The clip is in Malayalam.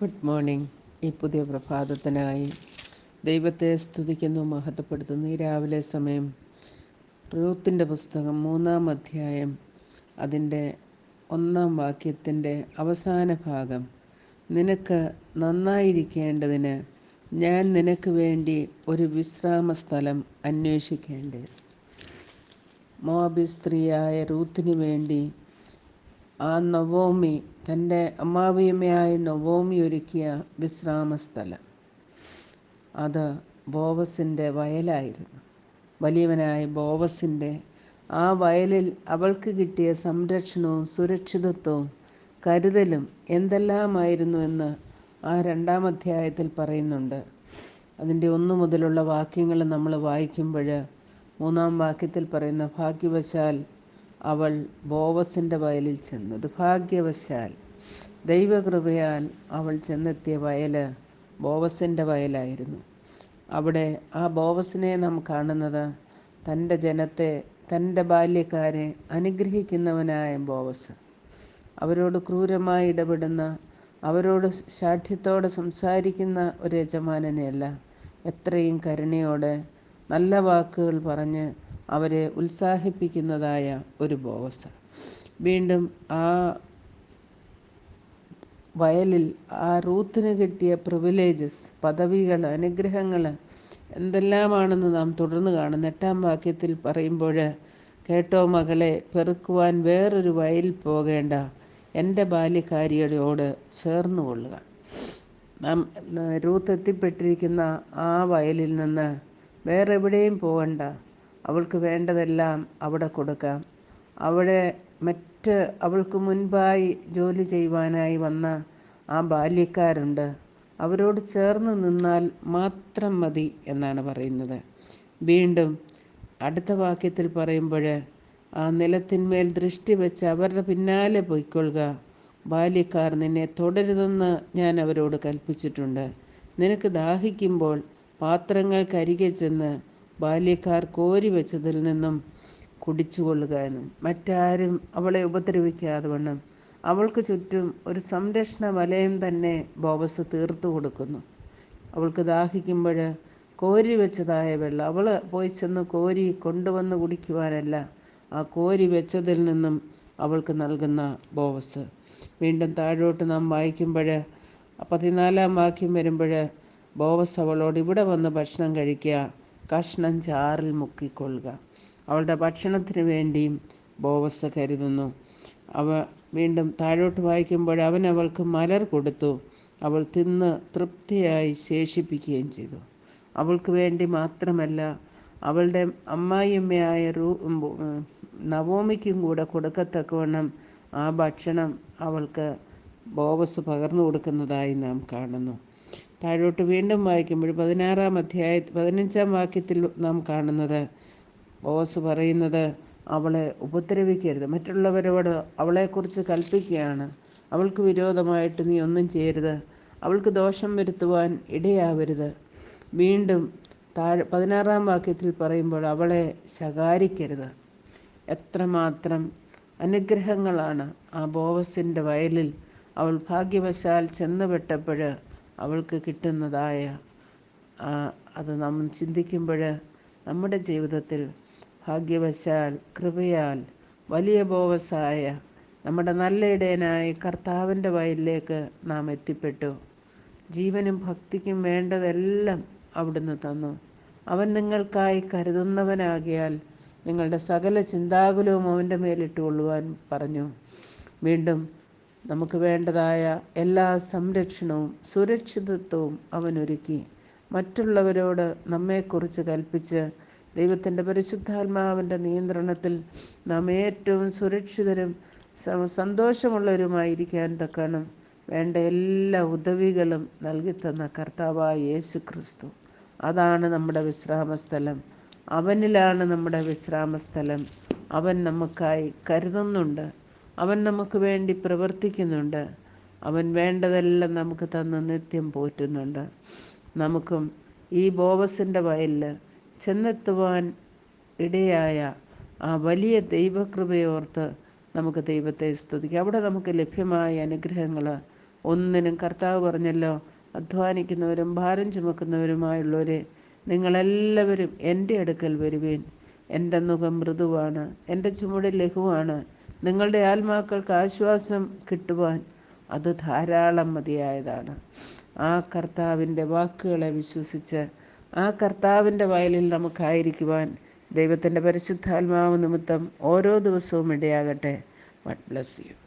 മോർണിംഗ് ഈ പുതിയ പ്രഭാതത്തിനായി ദൈവത്തെ സ്തുതിക്കുന്നു മഹത്വപ്പെടുത്തുന്നു. ഈ രാവിലെ സമയം റൂത്തിന്റെ പുസ്തകം മൂന്നാം അധ്യായം അതിന്റെ ഒന്നാം വാക്യത്തിന്റെ അവസാന ഭാഗം. നിനക്ക് നന്നായിരിക്കേണ്ടതിന് ഞാൻ നിനക്ക് വേണ്ടി ഒരു വിശ്രാമ സ്ഥലം അന്വേഷിക്കേണ്ടത് മോബി സ്ത്രീയായ റൂത്തിന് വേണ്ടി ആ നവോമി തന്റെ അമ്മാവിയമ്മയായ നവോമി ഒരുക്കിയ വിശ്രാമ സ്ഥലം അത് ബോവസിന്റെ വയലായിരുന്നു. വലിയവനായ ബോവസിന്റെ ആ വയലിൽ അവൾക്ക് കിട്ടിയ സംരക്ഷണവും സുരക്ഷിതത്വവും കരുതലും എന്തെല്ലാമായിരുന്നു എന്ന് ആ രണ്ടാം അധ്യായത്തിൽ പറയുന്നുണ്ട്. അതിന്റെ ഒന്നു മുതലുള്ള വാക്യങ്ങൾ നമ്മൾ വായിക്കുമ്പോൾ മൂന്നാം വാക്യത്തിൽ പറയുന്ന ഭാഗ്യവശാൽ അവൾ ബോവസിന്റെ വയലിൽ ചെന്നു. ഒരു ഭാഗ്യവശാൽ ദൈവകൃപയാൽ അവൾ ചെന്നെത്തിയ വയൽ ബോവസിന്റെ വയലായിരുന്നു. അവിടെ ആ ബോവസിനെ നാം കാണുന്നത് തന്റെ ജനത്തെ തന്റെ ബാല്യക്കാരെ അനുഗ്രഹിക്കുന്നവനായ ബോവസ്. അവരോട് ക്രൂരമായി ഇടപെടുന്ന അവരോട് ശാഠ്യത്തോടെ സംസാരിക്കുന്ന ഒരു യജമാനനെയല്ല എത്രയും കരുണയോടെ നല്ല വാക്കുകൾ പറഞ്ഞ് അവരെ ഉത്സാഹിപ്പിക്കുന്നതായ ഒരു ബോവസ്. വീണ്ടും ആ വയലിൽ ആ റൂത്തിന് കിട്ടിയ പ്രിവിലേജസ് പദവികൾ അനുഗ്രഹങ്ങൾ എന്തെല്ലാമാണെന്ന് നാം തുടർന്ന് കാണുന്നു എട്ടാം വാക്യത്തിൽ പറയുമ്പോൾ കേട്ടോ മകളെ പെറുക്കുവാൻ വേറൊരു വയലിൽ പോകേണ്ട. എന്റെ ബാല്യക്കാരിയോട് ചേർന്ന് കൊള്ളുക. നാം റൂത്ത് എത്തിപ്പെട്ടിരിക്കുന്ന ആ വയലിൽ നിന്ന് വേറെ എവിടെയും പോകണ്ട. അവൾക്ക് വേണ്ടതെല്ലാം അവിടെ കൊടുക്കാം. അവിടെ മറ്റ് അവൾക്ക് മുൻപായി ജോലി ചെയ്യുവാനായി വന്ന ആ ബാല്യക്കാരുണ്ട്. അവരോട് ചേർന്ന് നിന്നാൽ മാത്രം മതി എന്നാണ് പറയുന്നത്. വീണ്ടും അടുത്ത വാക്യത്തിൽ പറയുമ്പോൾ ആ നിലത്തിന്മേൽ ദൃഷ്ടി വെച്ച് അവരുടെ പിന്നാലെ പൊയ്ക്കൊള്ളുക. ബാല്യക്കാർ നിന്നെ തുടരുതെന്ന് ഞാൻ അവരോട് കൽപ്പിച്ചിട്ടുണ്ട്. നിനക്ക് ദാഹിക്കുമ്പോൾ പാത്രങ്ങൾക്കരികെ ചെന്ന് ബാല്യക്കാർ കോരി വെച്ചതിൽ നിന്നും കുടിച്ചുകൊള്ളുക എന്നും മറ്റാരും അവളെ ഉപദ്രവിക്കാതെ വണ്ണം. അവൾക്ക് ചുറ്റും ഒരു സംരക്ഷണ വലയം തന്നെ ബോബസ് തീർത്തു കൊടുക്കുന്നു. അവൾക്ക് ദാഹിക്കുമ്പോൾ കോരി വെച്ചതായ വെള്ളം. അവൾ പോയി ചെന്ന് കോരി കൊണ്ടുവന്ന് കുടിക്കുവാനല്ല ആ കോരി വെച്ചതിൽ നിന്നും അവൾക്ക് നൽകുന്ന ബോവസ് വീണ്ടും താഴോട്ട് നാം വായിക്കുമ്പോൾ പതിനാലാം വാക്യം വരുമ്പോൾ ബോവസ് അവളോട് ഇവിടെ വന്ന് ഭക്ഷണം കഴിക്കുക കഷ്ണം ചാറിൽ മുക്കിക്കൊള്ളുക. അവളുടെ ഭക്ഷണത്തിന് വേണ്ടിയും ബോവസ് കരുതുന്നു. അവ വീണ്ടും താഴോട്ട് വായിക്കുമ്പോൾ അവൻ അവൾക്ക് മലർ കൊടുത്തു. അവൾ തിന്ന് തൃപ്തിയായി ശേഷിപ്പിക്കുകയും ചെയ്തു. അവൾക്ക് വേണ്ടി മാത്രമല്ല അവളുടെ അമ്മായിയമ്മയായ റൂ നവോമിക്കും കൂടെ കൊടുക്കത്തക്കവണ്ണം ആ ഭക്ഷണം അവൾക്ക് ബോവസ് പകർന്നു കൊടുക്കുന്നതായി നാം കാണുന്നു. താഴോട്ട് വീണ്ടും വായിക്കുമ്പോൾ പതിനാറാം അധ്യായ പതിനഞ്ചാം വാക്യത്തിൽ നാം കാണുന്നത് ബോസ് പറയുന്നത് അവളെ ഉപദ്രവിക്കരുത്. മറ്റുള്ളവരോട് അവളെക്കുറിച്ച് കൽപ്പിക്കുകയാണ്. അവൾക്ക് വിരോധമായിട്ട് നീ ഒന്നും ചെയ്യരുത്. അവൾക്ക് ദോഷം വരുത്തുവാൻ ഇടയാവരുത്. വീണ്ടും താഴെ പതിനാറാം വാക്യത്തിൽ പറയുമ്പോൾ അവളെ ശകാരിക്കരുത്. എത്രമാത്രം അനുഗ്രഹങ്ങളാണ് ആ ബോവസിന്റെ വയലിൽ അവൾ ഭാഗ്യവശാൽ ചെന്നുപെട്ടപ്പോൾ അവൾക്ക് കിട്ടുന്നതായ അത് നാം ചിന്തിക്കുമ്പോൾ നമ്മുടെ ജീവിതത്തിൽ ഭാഗ്യവശാൽ കൃപയാൽ വലിയ ബോവസായ നമ്മുടെ നല്ല ഇടയനായ കർത്താവിന്റെ വയലിലേക്ക് നാം എത്തിപ്പെട്ടു. ജീവനും ഭക്തിക്കും വേണ്ടതെല്ലാം അവിടുന്ന് തന്നു. അവൻ നിങ്ങൾക്കായി കരുതുന്നവനാകിയാൽ നിങ്ങളുടെ സകല ചിന്താകുലവും അവന്റെ മേലിട്ട് കൊള്ളുവാൻ പറഞ്ഞു. വീണ്ടും നമുക്ക് വേണ്ടതായ എല്ലാ സംരക്ഷണവും സുരക്ഷിതത്വവും അവനൊരുക്കി. മറ്റുള്ളവരോട് നമ്മെക്കുറിച്ച് കൽപ്പിച്ച് ദൈവത്തിന്റെ പരിശുദ്ധാത്മാവിന്റെ നിയന്ത്രണത്തിൽ നാം ഏറ്റവും സുരക്ഷിതരും സന്തോഷമുള്ളവരുമായിരിക്കാൻ തക്കണം വേണ്ട എല്ലാ ഉദവികളും നൽകിത്തന്ന കർത്താവായ യേശു ക്രിസ്തു. അതാണ് നമ്മുടെ വിശ്രാമസ്ഥലം. അവനിലാണ് നമ്മുടെ വിശ്രാമസ്ഥലം. അവൻ നമുക്കായി കരുതുന്നുണ്ട്. അവൻ നമുക്ക് വേണ്ടി പ്രവർത്തിക്കുന്നുണ്ട്. അവൻ വേണ്ടതെല്ലാം നമുക്ക് തന്ന് നിത്യം പോറ്റുന്നുണ്ട്. നമുക്കും ഈ ബോവസിന്റെ വയലിൽ ചെന്നെത്തുവാൻ ഇടയായ ആ വലിയ ദൈവകൃപയോർത്ത് നമുക്ക് ദൈവത്തെ സ്തുതിക്കാം. അവിടെ നമുക്ക് ലഭ്യമായ അനുഗ്രഹങ്ങൾ ഒന്നിനും കർത്താവ് പറഞ്ഞല്ലോ അധ്വാനിക്കുന്നവരും ഭാരം ചുമക്കുന്നവരുമായുള്ളവരെ നിങ്ങളെല്ലാവരും എന്റെ അടുക്കൽ വരുവേൻ. എന്റെ മുഖം മൃദുവാണ് എന്റെ ചുമട് ലഘുവാണ്. നിങ്ങളുടെ ആത്മാക്കൾക്ക് ആശ്വാസം കിട്ടുവാൻ അത് ധാരാളം മതിയായതാണ്. ആ കർത്താവിന്റെ വാക്കുകളെ വിശ്വസിച്ച് ആ കർത്താവിന്റെ വയലിൽ നമുക്കായിരിക്കുവാൻ ദൈവത്തിന്റെ പരിശുദ്ധാത്മാവ് നിമിത്തം ഓരോ ദിവസവും ഇടയാകട്ടെ. വട്ട് ബ്ലസ് യു